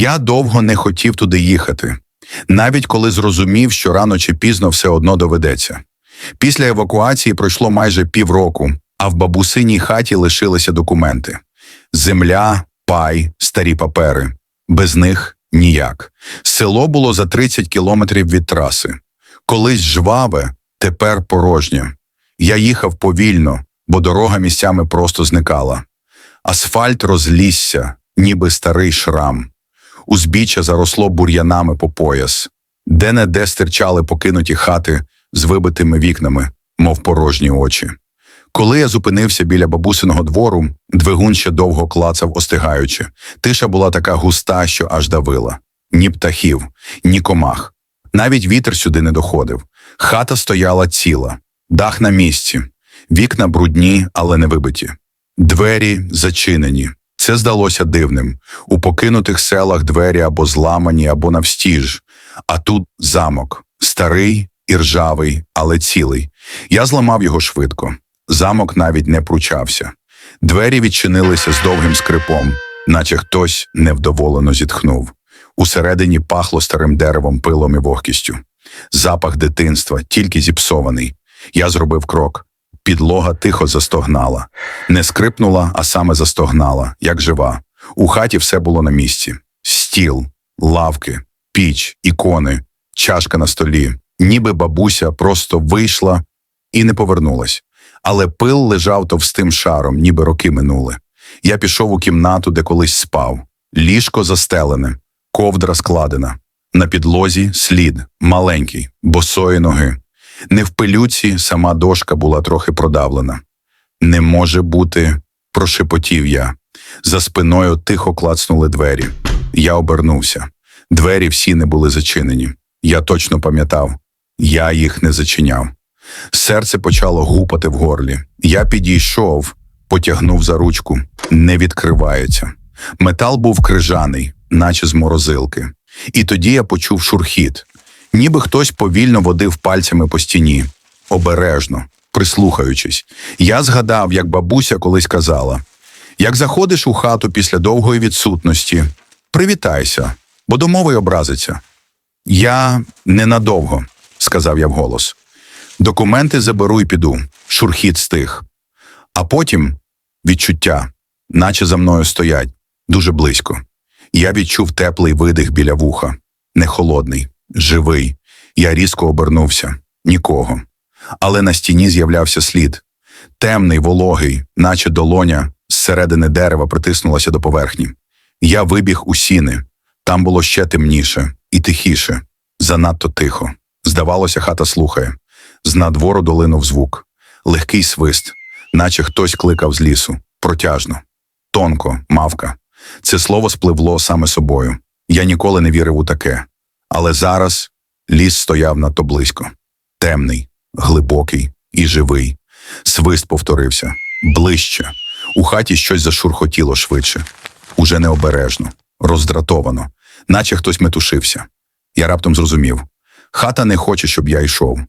Я довго не хотів туди їхати, навіть коли зрозумів, що рано чи пізно все одно доведеться. Після евакуації пройшло майже півроку, а в бабусиній хаті лишилися документи: земля, пай, старі папери. Без них ніяк. Село було за 30 кілометрів від траси. Колись жваве, тепер порожнє. Я їхав повільно, бо дорога місцями просто зникала. Асфальт розлісся, ніби старий шрам. Узбіччя заросло бур'янами по пояс, де не де стирчали покинуті хати з вибитими вікнами, мов порожні очі. Коли я зупинився біля бабусиного двору, двигун ще довго клацав, остигаючи. Тиша була така густа, що аж давила. Ні птахів, ні комах. Навіть вітер сюди не доходив. Хата стояла ціла, дах на місці, вікна брудні, але не вибиті. Двері зачинені. Це здалося дивним. У покинутих селах двері або зламані, або навстіж. А тут замок. Старий і ржавий, але цілий. Я зламав його швидко. Замок навіть не пручався. Двері відчинилися з довгим скрипом, наче хтось невдоволено зітхнув. Усередині пахло старим деревом, пилом і вогкістю. Запах дитинства, тільки зіпсований. Я зробив крок. Підлога тихо застогнала. Не скрипнула, а саме застогнала, як жива. У хаті все було на місці: стіл, лавки, піч, ікони, чашка на столі. Ніби бабуся просто вийшла і не повернулась. Але пил лежав товстим шаром, ніби роки минули. Я пішов у кімнату, де колись спав. Ліжко застелене, ковдра складена. На підлозі слід, маленький, босої ноги. Не в пилюці сама дошка була трохи продавлена. Не може бути, прошепотів я. За спиною тихо клацнули двері. Я обернувся. Двері всі не були зачинені. Я точно пам'ятав, я їх не зачиняв. Серце почало гупати в горлі. Я підійшов, потягнув за ручку. Не відкривається. Метал був крижаний, наче з морозилки. І тоді я почув шурхіт, ніби хтось повільно водив пальцями по стіні, обережно, прислухаючись. Я згадав, як бабуся колись казала: як заходиш у хату після довгої відсутності, привітайся, бо домовий образиться. Я ненадовго, сказав я вголос. Документи заберу і піду. Шурхіт стих. А потім відчуття, наче за мною стоять, дуже близько. Я відчув теплий видих біля вуха, не холодний, живий. Я різко обернувся нікого. Але на стіні з'являвся слід темний, вологий, наче долоня зсередини дерева притиснулася до поверхні. Я вибіг у сіни. Там було ще темніше і тихіше, занадто тихо. Здавалося, хата слухає. З надвору долинув звук, легкий свист, наче хтось кликав з лісу, протяжно, тонко, мавка. Це слово спливло саме собою. Я ніколи не вірив у таке. Але зараз ліс стояв надто близько. Темний, глибокий і живий. Свист повторився ближче. У хаті щось зашурхотіло швидше, уже необережно, роздратовано, наче хтось метушився. Я раптом зрозумів хата не хоче, щоб я йшов,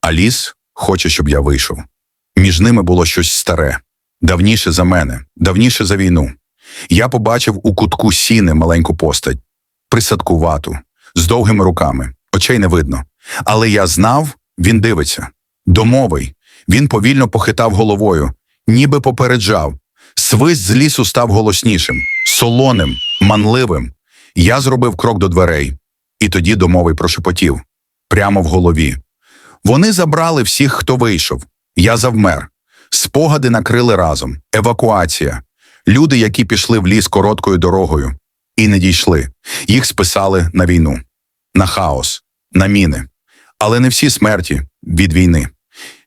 а ліс хоче, щоб я вийшов. Між ними було щось старе, давніше за мене, давніше за війну. Я побачив у кутку сіни маленьку постать, присадкувату, з довгими руками, очей не видно. Але я знав, він дивиться. Домовий. Він повільно похитав головою, ніби попереджав. Свист з лісу став голоснішим, солоним, манливим. Я зробив крок до дверей, і тоді домовий прошепотів прямо в голові. Вони забрали всіх, хто вийшов. Я завмер. Спогади накрили разом. Евакуація. Люди, які пішли в ліс короткою дорогою, і не дійшли. Їх списали на війну, на хаос, на міни. Але не всі смерті від війни.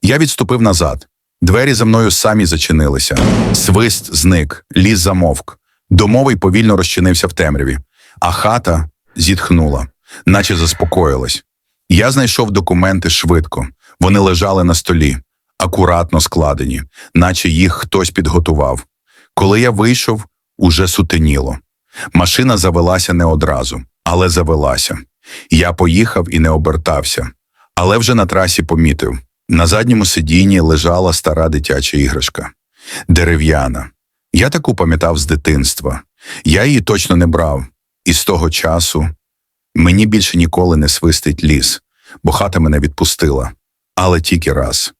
Я відступив назад. Двері за мною самі зачинилися. Свист зник, ліс замовк. Домовий повільно розчинився в темряві, а хата зітхнула, наче заспокоїлась. Я знайшов документи швидко. Вони лежали на столі, акуратно складені, наче їх хтось підготував. Коли я вийшов, уже сутеніло. Машина завелася не одразу, але завелася. Я поїхав і не обертався, але вже на трасі помітив. На задньому сидінні лежала стара дитяча іграшка. Дерев'яна. Я таку пам'ятав з дитинства. Я її точно не брав. І з того часу мені більше ніколи не свистить ліс, бо хата мене відпустила, але тільки раз.